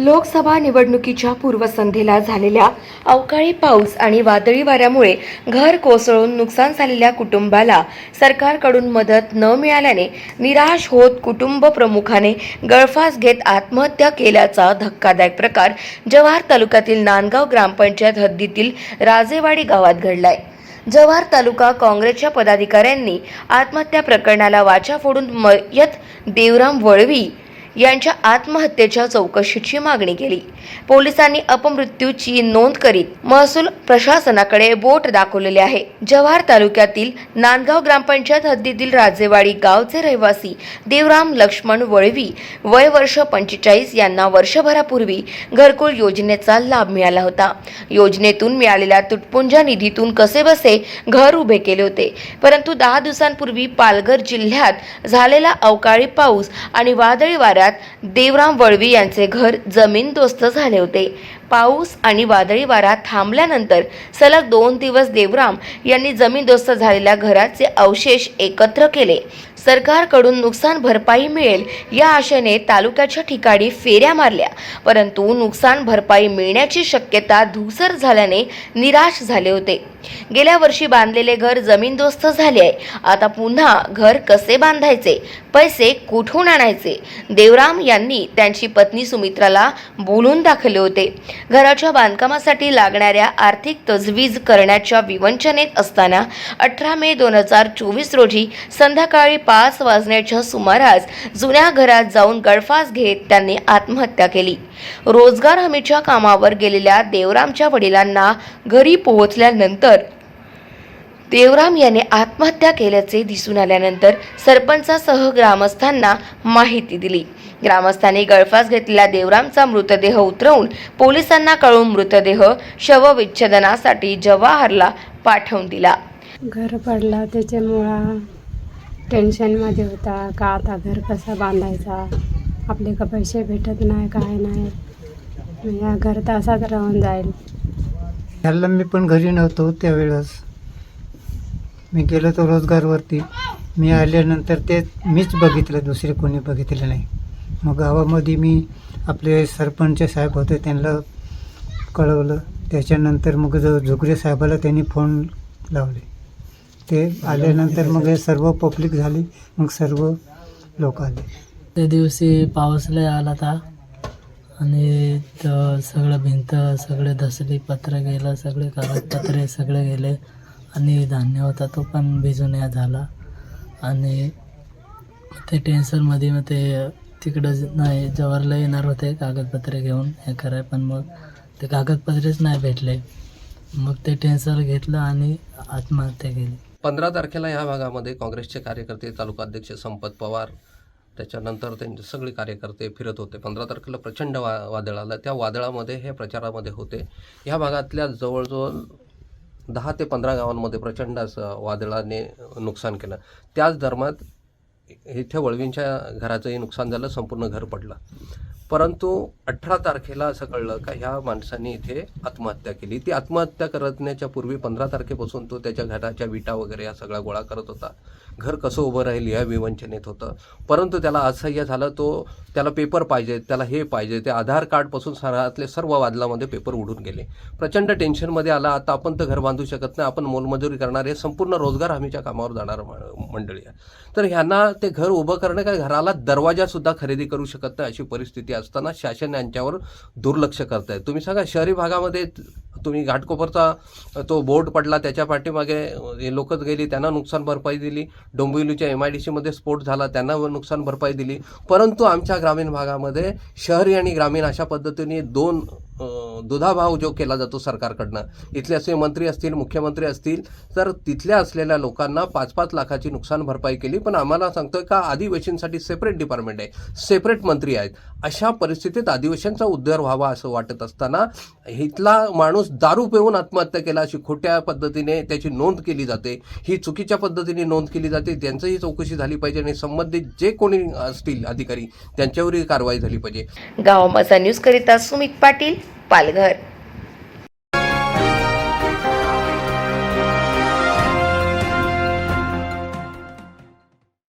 लोकसभा निवडणुकीच्या पूर्वसंध्येला झालेल्या अवकाळी पाऊस आणि वादळी वाऱ्यामुळे घर कोसळून नुकसान झालेल्या कुटुंबाला सरकारकडून मदत न मिळाल्याने निराश होत कुटुंब प्रमुखाने गळफास घेत आत्महत्या केल्याचा धक्कादायक प्रकार जव्हार तालुक्यातील नांदगाव ग्रामपंचायत हद्दीतील राजेवाडी गावात घडलाय. जव्हार तालुका काँग्रेसच्या पदाधिकाऱ्यांनी आत्महत्या प्रकरणाला वाचा फोडून मयत देवराम वळवी यांच्या आत्महत्येच्या चौकशीची मागणी केली. पोलिसांनी अपमृत्यूची नोंद करीत महसूल प्रशासनाकडे बोट दाखवलेले आहे. जव्हार तालुक्यातील नांदगाव ग्रामपंचायत हद्दीतील राजेवाडी गावचे रहिवासी देवराम लक्ष्मण वळवी वय वर्ष पंचेचाळीस यांना वर्षभरापूर्वी घरकुल योजनेचा लाभ मिळाला होता. योजनेतून मिळालेल्या तुटपुंजा निधीतून कसेबसे घर उभे केले होते. परंतु दहा दिवसांपूर्वी पालघर जिल्ह्यात झालेला अवकाळी पाऊस आणि वादळी वाऱ्यात देवराम वळवी यांचे घर जमीनदोस्त झाले होते. पाऊस आणि वादळी वारा थांबल्यानंतर सलग दोन दिवस देवराम यांनी जमीनदोस्त झालेल्या घराचे अवशेष एकत्र केले. सरकारकडून नुकसान भरपाई मिळेल या आशेने तालुक्याच्या ठिकाणी फेऱ्या मारल्या. परंतु नुकसान भरपाई मिळण्याची शक्यता धूसर झाल्याने निराश झाले होते. गेल्या वर्षी बांधलेले घर जमीनदोस्त झाले आहे. आता पुन्हा घर कसे बांधायचे? पैसे कुठून आणायचे? देवराम यांनी त्यांची पत्नी सुमित्राला बोलून दाखवले होते. घराच्या बांधकामासाठी लागणाऱ्या आर्थिक तजवीज करण्याच्या विवंचनेत असताना अठरा मे दोन हजार चोवीस रोजी संध्याकाळी पाच वाजण्याच्या सुमारास जुन्या घरात जाऊन गळफास घेत त्यांनी आत्महत्या केली. रोजगार हमीच्या कामावर गेलेल्या देवरामच्या वडिलांना घरी पोहोचल्यानंतर देवराम याने आत्महत्या केल्याचे दिसून आल्यानंतर सरपंचासह ग्रामस्थांना माहिती दिली. ग्रामस्थांनी गळफास घेतलेला देवरामचा मृतदेह उतरवून पोलिसांना कळून मृतदेह शवविच्छेदनासाठी जवाहरला पाठवून दिला. घर पडला त्याच्यामुळं टेन्शनमध्ये होता. का आता घर कसा बांधायचा? आपले का पैसे भेटत नाही काय नाही? या घर तर असाच राहून जाईल. ह्याला मी पण घरी नव्हतो त्यावेळेस. मी गेलो तो रोजगारवरती. मी आल्यानंतर ते मीच बघितलं दुसरे कोणी बघितलं नाही. मग गावामध्ये मी आपले सरपंच साहेब होते त्यांना कळवलं. त्याच्यानंतर मग जो झुगरे साहेबाला त्यांनी फोन लावले. ते आल्यानंतर मग हे सर्व पब्लिक झाली मग सर्व लोक आले. त्या दिवशी पाऊस लय आला होता. आणि सगळं भिंत सगळे धसली पत्र गेलं सगळे कागदपत्रे सगळे गेले. आणि धान्य होता तो पण भिजून या झाला. आणि ते टेन्शनमध्ये मग ते तिकडं नाही जवाहरला येणार होते कागदपत्रे घेऊन. हे कराय पण मग ते कागदपत्रेच नाही भेटले. मग ते टेन्शन घेतलं आणि आत्महत्या केली. पंधरा तारखेला ह्या भागामध्ये काँग्रेसचे कार्यकर्ते तालुकाध्यक्ष संपत पवार त्याच्यानंतर त्यांचे सगळे कार्यकर्ते फिरत होते. पंधरा तारखेला प्रचंड वा वादळ आलं. त्या वादळामध्ये हे प्रचारामध्ये होते. ह्या भागातल्या जवळजवळ दहा ते पंधरा गावांमध्ये प्रचंड असं वादळाने नुकसान केलं. त्याच धर्मात इथे वळवींच्या घराचंही नुकसान झालं संपूर्ण घर पडलं. परंतु अठरा तारखेला असं कळलं का ह्या माणसाने इथे आत्महत्या केली. ती आत्महत्या करण्याच्या पूर्वी पंधरा तारखेपासून तो त्याच्या घराच्या विटा वगैरे या सगळ्या गोळा करत होता. घर कसं उभं राहील या विवंचनेत होतं. परंतु त्याला असह्य झालं तो त्याला पेपर पाहिजे त्याला हे पाहिजे ते आधार कार्डपासून सरातले सर्व वादलामध्ये पेपर उडून गेले. प्रचंड टेन्शनमध्ये आला आता आपण तर घर बांधू शकत नाही आपण मोलमजुरी करणारे संपूर्ण रोजगार हमीच्या कामावर जाणार मंडळी आहे. तर ह्यांना ते घर उभं करणं काय घराला दरवाजासुद्धा खरेदी करू शकत नाही अशी परिस्थिती असताना शासन यांच्यावर दुर्लक्ष करत आहे तुम्ही सांगा शहरी भागामध्ये तुम्ही घाटकोपरचा तो बोर्ड पडला त्याच्या पाठीमागे लोकच गेली त्यांना नुकसान भरपाई दिली. डोंबिवलीच्या एम आय डी सीमध्ये स्फोट झाला त्यांना नुकसान भरपाई दिली. परंतु आमच्या ग्रामीण भागामध्ये शहरी आणि ग्रामीण अशा पद्धतीने दोन दुधाभाव जो केला जातो सरकारकडनं. इथले असे मंत्री असतील मुख्यमंत्री असतील तर तिथल्या असलेल्या लोकांना पाच पाच लाखाची नुकसान भरपाई केली. पण आम्हाला सांगतोय का आदिवासींसाठी सेपरेट डिपार्टमेंट आहे. सेपरेट मंत्री आहेत. अशा परिस्थितीत आदिवासींचा उद्धार व्हावा असं वाटत असताना इथला माणूस दारू पिऊन आत्महत्या केला अशी खोट्या पद्धतीने त्याची नोंद केली जाते. ही चुकीच्या पद्धतीने नोंद केली जाते. त्यांचंही चौकशी झाली पाहिजे आणि संबंधित जे कोणी असतील अधिकारी त्यांच्यावरही कारवाई झाली पाहिजे. गाव माझा न्यूज करिता सुमित पाटील. पालघर